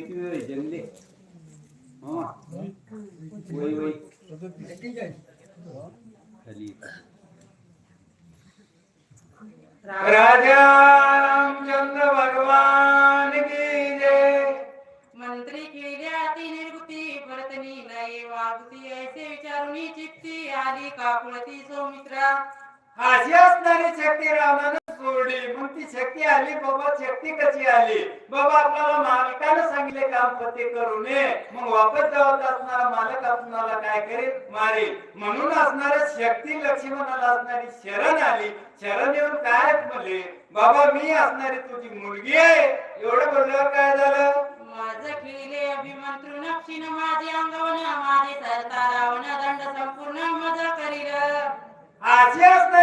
किती वेळ जंगले भगवान की जय। मंत्री की ती निर्गुती परतनी नाही वागती ऐसे विचारुनी चित्ती आली काकुळती सौमित्रा। अशी असणारी शक्ती रावणानं सोडली मग ती शक्ती आली बाबा शक्ती कशी आली बाबा आपल्याला मालकानं सांगितले काम पते करू नये मग वापस जावत असणारा मालक आपणाला काय करेल मारेल म्हणून असणाऱ्या शक्ती लक्ष्मणाला असणारी शरण आली शरण येऊन काय म्हणले बाबा मी असणारी तुझी मुलगी आहे एवढं बोलल्यावर काय झालं माझं केले अभिमंत्रू नक्षीन माझे अंगवण माझे सरता रावण दंड संपूर्ण मजा करील. अशी असणार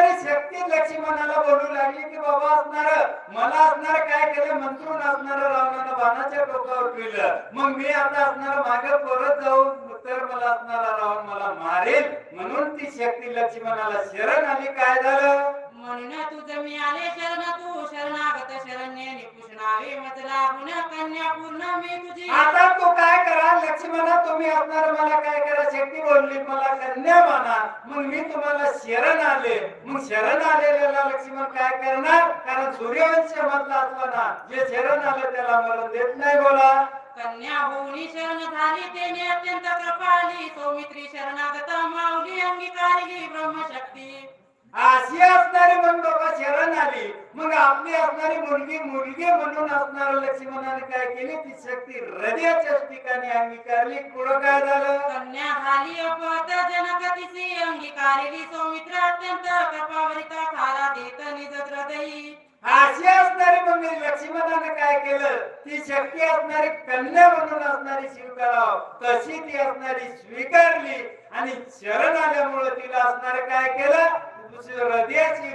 लक्ष्मी लक्ष्मणाला बोलू लागली की बाबा असणार मला असणार काय केलं? मंत्रून असणार रावणानं बाणाच्या टोकावर पिलं मग मी आता असणार मागे परत जाऊ तर मला असणारा रावण मला मारेल. म्हणून ती शक्ती लक्ष्मणाला शरण आली. काय झालं? म्हणून तुझ मी आले शरण तू शरणागत शरण्य निपुषणावे मज लागून कन्या पूर्ण मी तुझी. आता तो काय करा लक्ष्मणा तुम्ही असणार मला काय करा? शक्ती बोलली मला कन्या माना मग मी तुम्हाला शरण आले. मग शरण आलेल्याला लक्ष्मण काय करणार? कारण सूर्यवंश मधला असला ना जे शरण आलं त्याला मरण देत नाही बोला. कन्या होऊनी शरण झाली तेने अत्यंत कृपाली सौमित्री शरणागत माऊली अंगीकारली ब्रह्मशक्ती. अशी असणारी मग बाबा शरण आली. मग आपली असणारी मुलगी मुलगी म्हणून असणार लक्ष्मणाने काय केली? ती शक्ती हृदयाच्याच ठिकाणी अंगीकारली. पुढं काय झालं? कन्या झाली अपत जनकतिसी अंगीकारली. सौमित्र अत्यंत कृपावरिता खाला देत निज हृदयी. अशी असणारी मग लक्ष्मणाने काय केलं? ती शक्ती असणारी कन्या म्हणून असणारी स्वीकाराव तशी ती असणारी स्वीकारली. आणि शरण आल्यामुळे तिला असणारे काय केलं? दुसरी हृदयाची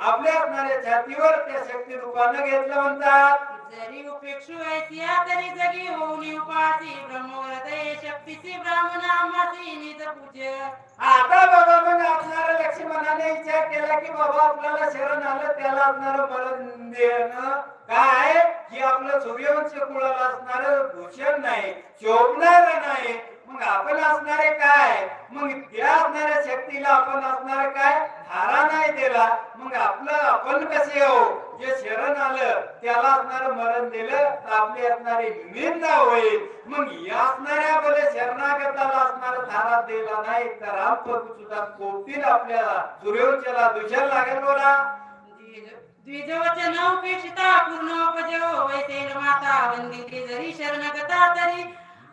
आपल्या असणाऱ्या छातीवर त्या शक्ती रूपानं घेतलं म्हणतात. जरी उपेक्षु ऐसिया तरी जगी होऊनी उपासी ब्रह्मोदय शक्तीची ब्राह्मणामासी पूज्य. आता बाबा मग असणाऱ्या लक्ष्मणाने विचार केला की बाबा आपल्याला शरण आलं त्याला असणार मरण देणं काय? की आपलं सूर्यवंश कुळाला असणार भूषण नाही शोभणार नाही. मग आपण असणारे काय? मग त्या असणाऱ्या शक्तीला आपण असणार काय? धारा नाही दिला मग आपलं आपण कसे हो जे शरण आलं त्याला असणार मरण दिलं तर आपली असणारी निंदा होईल. मग या असणाऱ्या बरे शरणागताला असणार धारा दिला नाही तर रामप्रभू सुद्धा कोपतील आपल्याला. सूर्यवंशाला दुशाला लागेल बोला. द्विजवचन उपेक्षिता पूर्ण उपजो वैसे माता वंदिते जरी शरणगता तरी.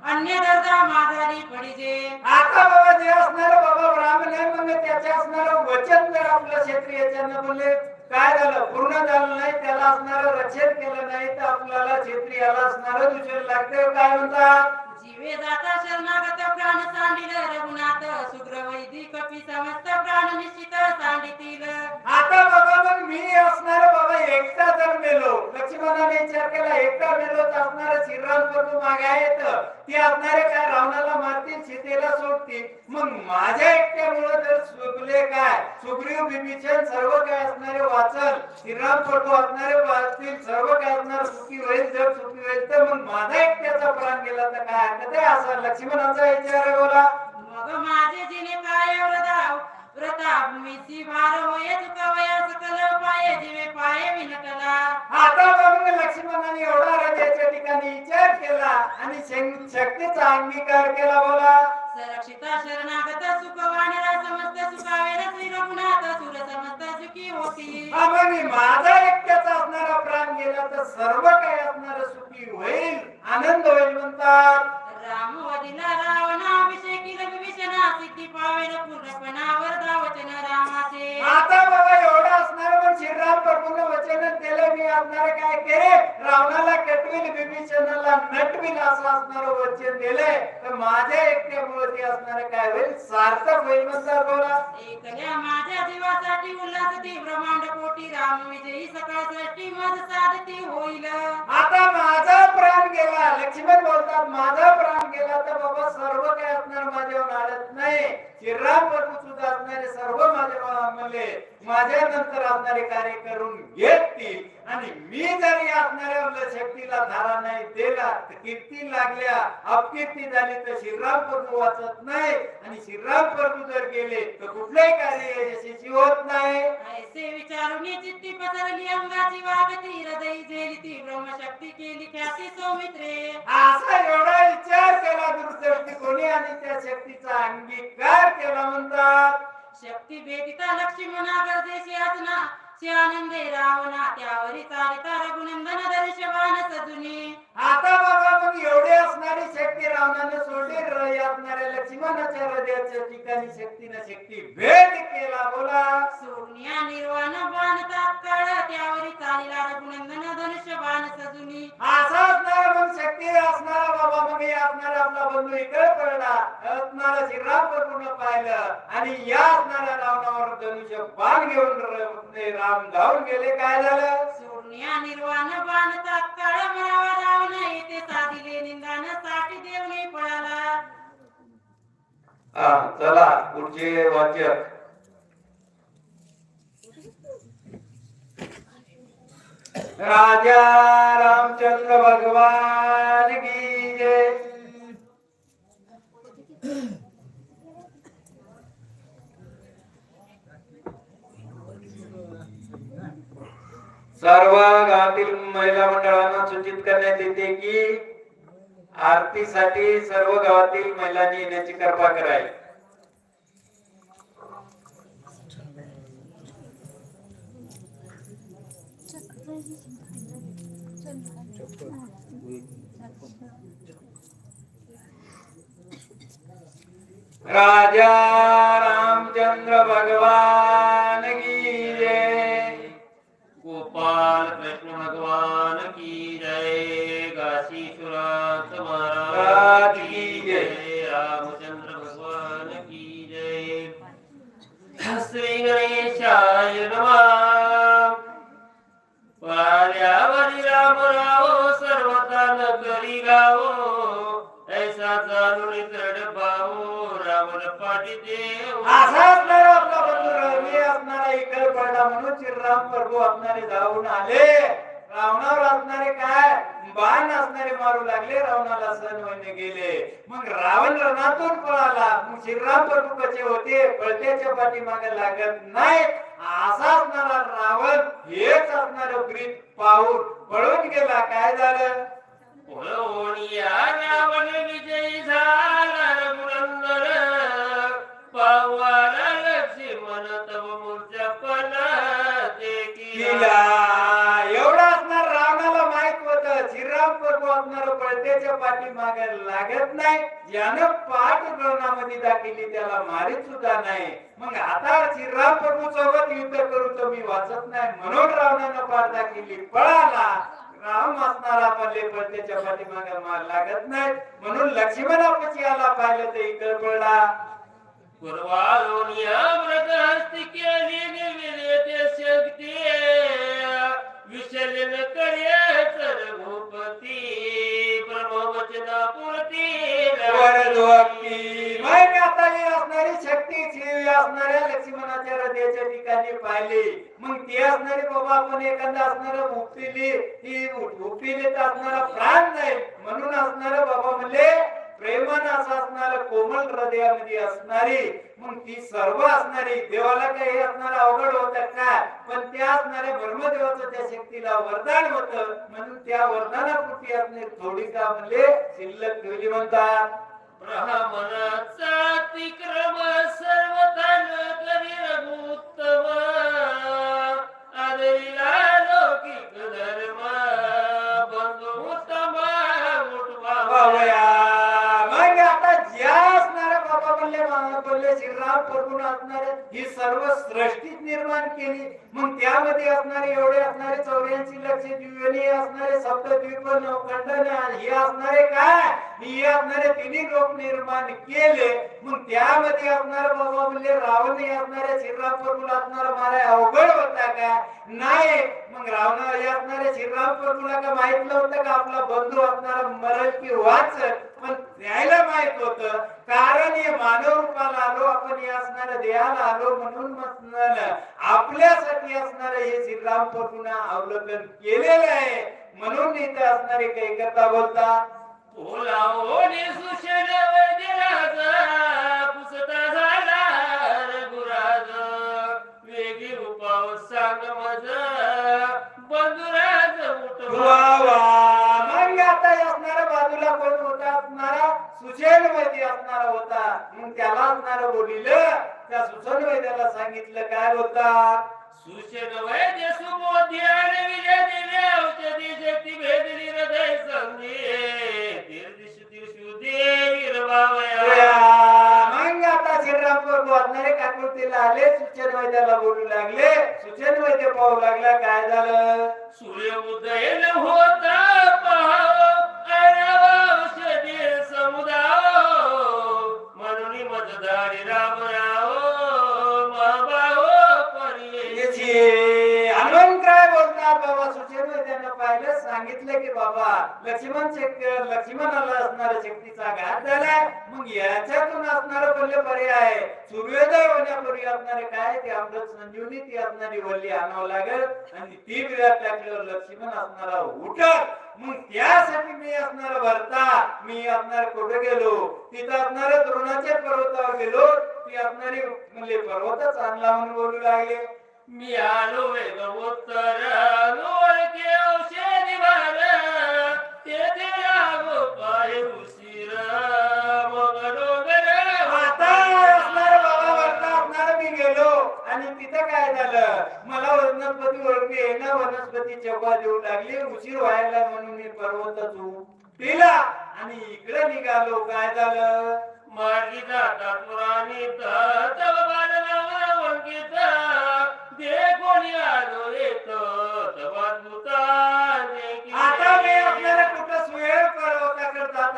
अन्य दर्जा माझारी पडिजे. आता बाबा जे असणार बाबा ब्राह्मण आहे मग त्याचे असणार वचन जर आपल्या क्षेत्रीयाच्यानं बोलले काय झालं? पूर्ण झालं नाही त्याला असणार रक्षण केलं नाही तर आपल्याला क्षेत्रीयाला असणार दुसरं लागते. काय म्हणतात जीवे जाता शरणागत श्रीराम प्रभू मागे आहेत. ते आपणारे काय रावणाला मारतील सीतेला सोडतील? मग माझ्या एकट्यामुळे तर सुकले काय? सुग्रीव विभीषण सर्व काय असणारे वाचन श्रीराम प्रभू असणारे वाचतील सर्व काय असणार सुखी होईल जग सुखी होईल. तर मग माझा एकट्याचा प्राण गेला तर काय हरकत आहे? असा लक्ष्मणाचा विचार आहे बोला. मग माझे जिने काय व्रता व्रता भूमीची भार होय चुकवया सकल आता मग लक्ष्मणाने एवढा राजाच्या ठिकाणी विचार केला आणि शक्तीचा अंगीकार केला बोला. संरक्षिता शरणागत सुखवाणीला समस्त सुखावेल श्री रघुनाथ सुर समस्त सुखी होती. मग माझा एकट्याचा असणारा प्राण गेला तर सर्व काही असणार सुखी होईल आनंद होईल म्हणतात. राम वदिला रावणाभिषेकी विभीषणा सिद्धी पावेल पूर्णपणावर प्रभूने वचन दिलं मी असणार काय केले? रावणाला कटविल विभीषणाला नटविल असं असणार वचन दिले तर माझ्या एकट्यामुळे ते असणार काय होईल? सार्थक होईल म्हणतात बोला एकल्या माझ्या जीवासाठी उल्हास ती ब्रह्मांड कोटी राम विजयी सकाळ सृष्टी मज साधती होईल. आता माझा प्राण गेला. लक्ष्मण बोलतात माझा प्राण गेला तर बाबा सर्व काय असणार माझ्यावर आडत नाही श्रीराम प्रभू सुद्धा असणारे सर्व माझ्या म्हणले माझ्या नंतर असणारे कार्य करून घेतील. आणि मी जर असणाऱ्या शक्तीला धारा नाही दिला कीर्ती लागल्या अपकीर्ती झाली तर श्रीराम प्रभू वाचत नाही. आणि श्रीराम प्रभू जर गेले तर कुठलंही कार्य यशस्वी होत नाही. ऐसे विचारून चित्ती पसरली अंगाची वागती हृदय झेली ती ब्रह्मशक्ती केली ख्याती सौमित्रे. असा एवढा विचार केला दुर्दृष्टी कोणी? आणि त्या शक्तीचा अंगीकार केला म्हणतात. शक्ती भेटिता लक्ष्मणा गरजेची असना. शिवानंदे रावणा त्यावरी चालिता रघुनंदन दर्शवान सजुनी. आता बाबा मग एवढे असणारी शक्ती रावणाने सोडली र- असणाऱ्या लक्ष्मणाच्या हृदयाच्या ठिकाणी शक्तीनं शक्ती भेद केला बोला. सोनिया निर्वाण बाण तात्काळ त्यावरी चालिला रघुनंदन धनुष्यबाण सजुनी. असा असणारा मग शक्ती असणारा बाबा मग हे असणारा आपला बंधू इकडे पडला असणारा श्रीराम पूर्ण पाहिलं. आणि या असणाऱ्या रावणावर धनुष्य बाण घेऊन र- राम धावून गेले काय झालं? निर्वाण बाण तात्काळ मरावा रावण येते साधिले निंदानसाठी देवने पळाला. हा चला पुढचे वाचक राजा रामचंद्र भगवान की जय. सर्व गावातील महिला मंडळांना सूचित करण्यात येते की आरतीसाठी सर्व गावातील महिलांनी येण्याची कृपा करावी. राजा रामचंद्र भगवान की जय. गोपाल कृष्ण भगवान की जय। काशी महाराज महाराज की जय। रामचंद्र भगवान की जय। श्री गणेशाय नमः। पाल्यावरी राम राव सर्वता नगरी गावो। ऐसा जाणून तड पावो रावण पाठी देव इकडे पडला म्हणून श्रीराम प्रभू आपणारे धावून आले. रावणावर असणारे काय? बाण असणारे मारू लागले. रावणाला सण होईने गेले. मग रावण रणातून पळाला. मग श्रीराम प्रभू कसे होते? पळत्याच्या पाठीमागे लागत नाही असा असणारा रावण हेच असणार प्रीत पाहून पळून गेला. काय झालं? पळत्याच्या पाठीमागे लागत नाही. ज्यानं पाठ रणामध्ये दाखिली त्याला मारित सुद्धा नाही. मग आता श्रीराम प्रभू सोबत युद्ध करू तर मी वाचत नाही. म्हणून रावणानं पाठ दाखिली. पळाला. राम असणारा पल्ले पळत्याच्या पाठीमागे मार लागत नाही. म्हणून लक्ष्मणापाशी आला पाहिलं तर इकडे पडला पूर्वालोनिया व्रत हस्ती केली निविले ते शक्ती विशलन करे तर भूपती. वरदोक्ती. मग आता ही असणारी शक्ती शिवी असणाऱ्या लक्ष्मणाच्या हृदयाच्या ठिकाणी पाहिली मग ती असणारी बाबा आपण एखादा असणारा उपटिली ती तर असणारा प्राण नाही म्हणून असणार बाबा म्हणले प्रेमान असं कोमल हृदयामध्ये असणारी मग ती सर्व असणारी देवाला काही असणार अवघड होत का? पण त्या असणाऱ्या ब्रह्मदेवाचं त्या शक्तीला वरदान होत. म्हणून त्या वरदानापुरती असणारी थोडी का म्हणले शिल्लक ठेवली म्हणतात. ब्राह्मणाचा अतिक्रम सर्वतन करी रघुत्तम आदरिला लौकिक धर्म बंधू उत्तम उठवा बाबया मग आता ज्या असणाऱ्या बाबा बोलले मामा प्रभून असणारे ही सर्व सृष्टीत निर्माण केली. मग त्यामध्ये असणारे एवढे असणारे चौऱ्याऐंशी लक्ष दिव्यने असणारे सप्तद्वीप नवखंड हे असणारे काय? हे असणारे तिन्ही लोक निर्माण केले. मग त्यामध्ये असणार बाबा म्हणजे रावण हे असणारे श्रीराम प्रभूला असणार मारा अवघड होता का? नाही. मग रावणा हे असणारे श्रीराम प्रभूला का माहीत नव्हतं का? आपला बंधू असणारा मरण की वाचत पण त्याला माहीत होत. कारण हे मानव रूपाला आलो आपण हे असणारं देहाला आलो म्हणून आपल्यासाठी असणारं हे श्रीराम प्रभूंना अवलंबन केलेलं आहे. म्हणून इथे असणारे काही कथा बोलतात बोलावणे सुशेल पुसता झाला रघुराज. वेगी रूपाव सांग मज बंधुराज वा वा. मग आता असणारा बाजूला कोण सुशेल वैद्य असणारा होता. मग त्याला असणारा बोलिलं त्या सुशेल वैद्याला सांगितलं काय होता? सुशेल वैद्य सुबोधी आणि विजय दिले औषधी शक्ती भेदली हृदय संधी. मग आता श्रीराम प्रभू असणारे काकुळतीला आले सुचन वैद्याला बोलू लागले. सुचन वैद्य पाहू लागला काय झालं? सूर्य उदयन होता. सांगितलं बाबा लक्ष्मण शेक लक्ष्मणाला असणारा शक्तीचा घात झालाय. मग याच्यातून असणार बोलले पर्याय सूर्योदय होण्यापूर्वी असणारे काय ते अमृत संजीवनी ती असणारी वल्ली आणावं लागेल. आणि ती वेळात टाकल्यावर लक्ष्मण असणारा उठत मग त्यासाठी मी असणार भरता मी असणार कुठे गेलो? तिथं असणाऱ्या द्रोणाच्या पर्वतावर गेलो. ती असणारी म्हणजे पर्वतच आणला म्हणून बोलू लागले. मी आलो वेगवोत्तर ओळखे औषधी भार तेथे आणि तिथं काय झालं? मला वनस्पती ओळखली ना वनस्पती चपा देऊ लागली उशीर व्हायला म्हणून मी पर्वतच दिला आणि इकडे निघालो काय झालं मार्गी जातात पुराणी तव बालनावर वंकित दे कोणी आलो येत तवा दूता आता मी आपल्याला कुठं सुहेळ पर्वताकडे जात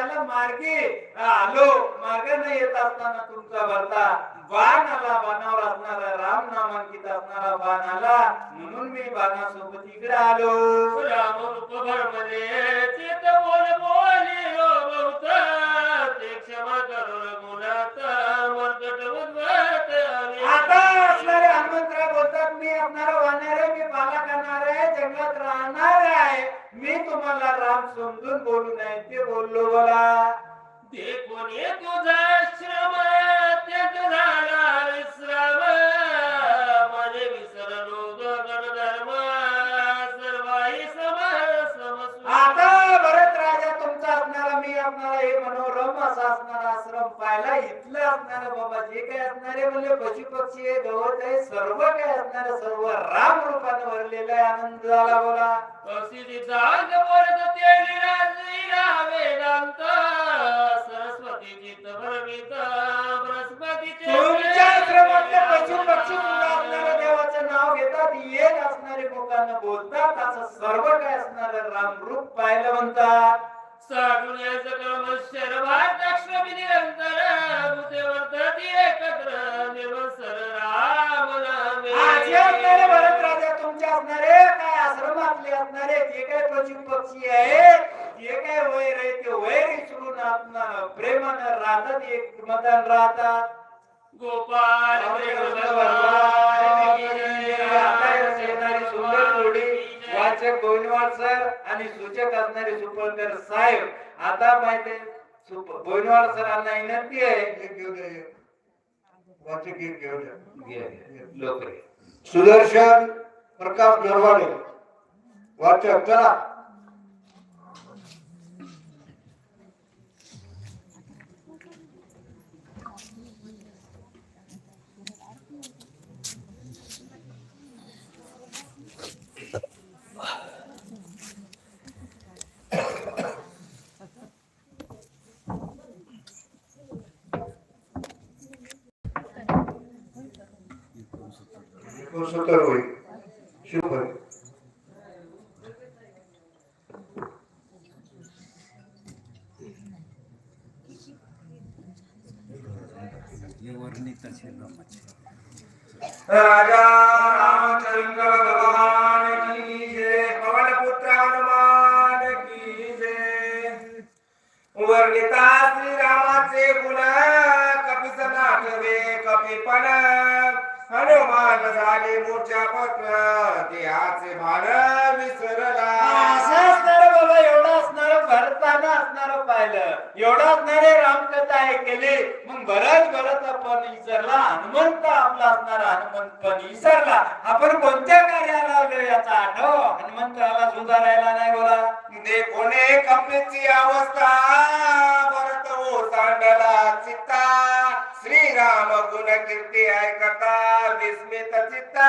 त्याला मार्गे आलो. मार्ग न येत असताना तुमचा भरता बाण आला. बाणावर असणारा राम नामांकित असणारा बाण आला. म्हणून मी बाणासोबत इकडे आलो. राम रूप भरमले मी तुम्हाला राम समजून बोलू नाही ते बोललो बोला. ते कोणी तुझा श्रम त्यात झाला विश्राम मने विसरलो गणधर्म सर्वाही सम समसू आता भरत राजा तुमचा असणारा मी असणारा हे मनोरम असा असणारा आश्रम पाहिला असणारं बाबा जे काय असणारे म्हणजे पशु पक्षी गवत आहे सर्व काय असणारं सर्व राम रूपाने भरलेलं आहे. आनंद झाला बोला. वेदांत सरस्वती चित्त तुमच्या आश्रमातले पशु पक्षी देवाचं नाव घेतात. येत असणारे मुखानं बोलतात. असं सर्व काय असणारं राम रूप पाहिलं म्हणतात. साडून पक्षी आहेत जे काय वैर आहे ते वैर विसरून आपण प्रेमानं राहतात एक मतान राहतात. गोपाल सुंदर वाचक गोविंदवाड सर आणि सूचक असणारे सुपळकर साहेब. आता माहिती गोविंदवाड सरांना विनंती आहे. वाचक सुदर्शन प्रकाश नरवाडे वाचक चला. एकोणसत्तर होईल. शंभर राजा रामचंद्र भगवान की जय पवन पुत्र हनुमान की जय। वर्णिता श्रीरामाचे गुण कपीस नाटवे कपिपण। हनुमान झाले मूर्छा पत्र देहाचे भान विसरला. असं असणार बाबा एवढं असणार भरताना असणार पाहिलं. एवढं असणारे रामकथा ऐकले. मग बरंच बरंच आपण विसरला. हनुमंत आपला असणारा हनुमंत पण विसरला. आपण कोणत्या कार्याला आलो याचा आठव हनुमंताला सुधारायला नाही बोला. दे कोणे कपीची अवस्था भरत हो सांडला चित्ता. श्रीराम गुण कीर्ती ऐकता विस्मित चित्ता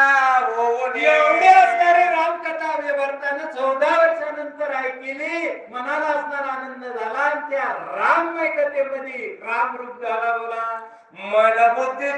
एवढे असणारे रामकथा व्यवहारताना चौदा वर्षानंतर ऐकली मनाला असणारा आनंद झाला आणि त्या राम कथेमध्ये राम रूप झाला बोला. मन बुद्धी